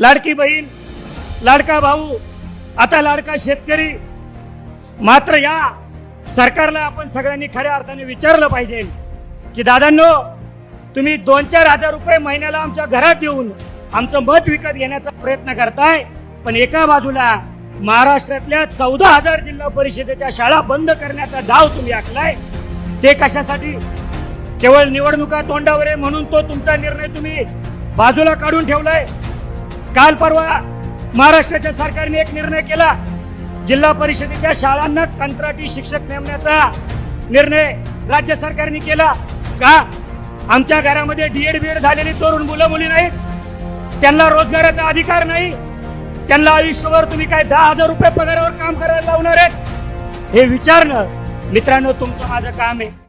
लाडकी बहीण लाडका भाऊ आता लाडका शेतकरी मात्र या सरकारला आपण सगळ्यांनी खऱ्या अर्थाने विचारलं पाहिजे की दादांनो तुम्ही दोन चार हजार रुपये महिन्याला आमच्या घरात येऊन आमचं मत विकत घेण्याचा प्रयत्न करताय पण एका बाजूला महाराष्ट्रातल्या चौदा हजार जिल्हा परिषदेच्या शाळा बंद करण्याचा डाव तुम्ही आखलाय ते कशासाठी? केवळ निवडणुका तोंडावर आहे म्हणून तो तुमचा निर्णय तुम्ही बाजूला काढून ठेवलाय? काल परवा महाराष्ट्राच्या सरकारने एक निर्णय केला. जिल्हा परिषदेच्या शाळांना कंत्राटी शिक्षक नेमण्याचा निर्णय राज्य सरकारने केला. का? आमच्या घरामध्ये डीएड बीएड झालेली तरुण मुलं मुली नाहीत. त्यांना रोजगाराचा अधिकार नाही. त्यांना आयुष्यभर तुम्ही काय दहा हजार रुपये पगारावर काम करायला लावणार आहेत? हे विचारणं मित्रांनो तुमचं माझं काम आहे.